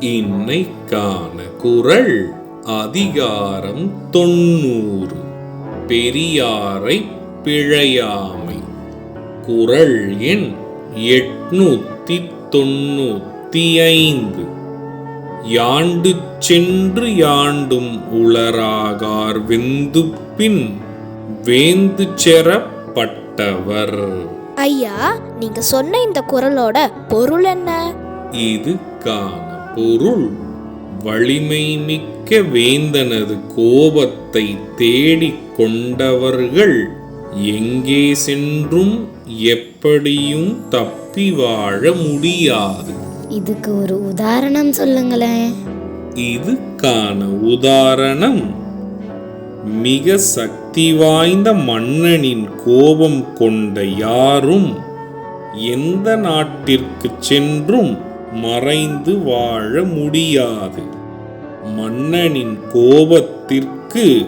இன்னைக்கான குரல் அதிகாரம் தொண்ணூறு. பெரியாரை பிழையாமை. குரல் எண் எட்நூத்தி தொண்ணூத்தி ஐந்து யாண்டு சென்று யாண்டும் உளராகார் வெந்து பின் வேந்து செறப்பட்டவர். ஐயா நீங்க சொன்ன இந்த குரலோட பொருள் என்ன? இதுக்கான பொருள் வலிமை மிக்க வேந்தனது கோபத்தை தேடிக் கொண்டவர்கள் எங்கே சென்றும் எப்படியும் தப்பி வாழ முடியாது. இதுக்கு ஒரு உதாரணம் சொல்லுங்களேன். இதுக்கான உதாரணம் மிக சக்தி வாய்ந்த மன்னனின் கோபம் கொண்ட யாரும் எந்த நாட்டிற்கு சென்றும் மறைந்து வாழ முடியாது. மன்னனின் கோபத்திற்கு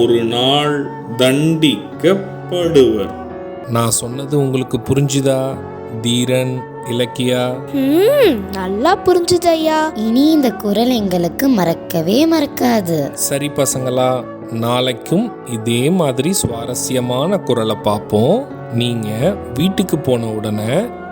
ஒரு நாள் தண்டிக்கப்படுவர். நான் சொன்னது உங்களுக்கு புரிஞ்சுதா தீரன் இலக்கியா? ம் நல்லா புரிஞ்சுது ஐயா இனி இந்த குரல் எங்களுக்கு மறக்கவே மறக்காது. சரி பசங்களா நாளைக்கும் இதே மாதிரி சுவாரஸ்யமான குரலை பார்ப்போம். நீங்க வீட்டுக்கு போன உடனே